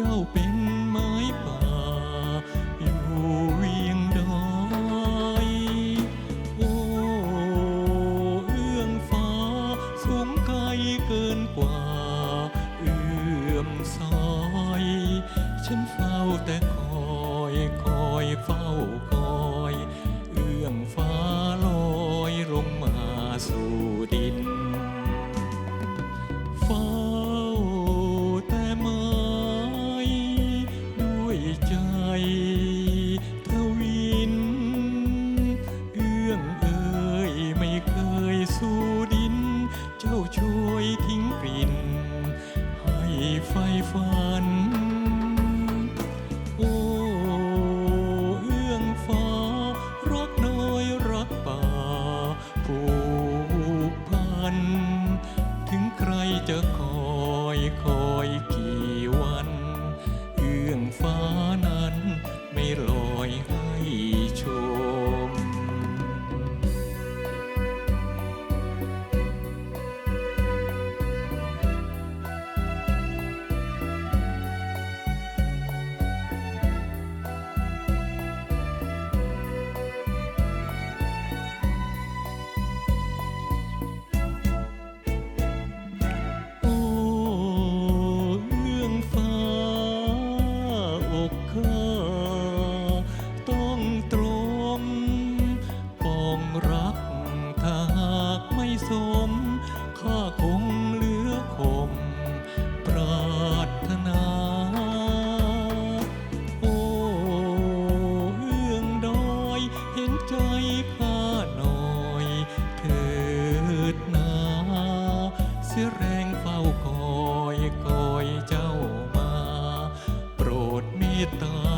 เจ้าเป็นไม้ป่า อยู่เวียงดอยโอ้เอื้องฟ้าสูงไกลเกินกว่า เอื้อมซอยฉันเฝ้าแต่คอยคอยเฝ้าคอย ช่วยทิ้งกลิ่น ให้ไฟฝัน โอ้เอื้องฟ้า รักน้อยรักป่า ผูกพัน ถึงใครจะขอ แรงเฝ้าคอยคอยเจ้ามา โปรดเมตตา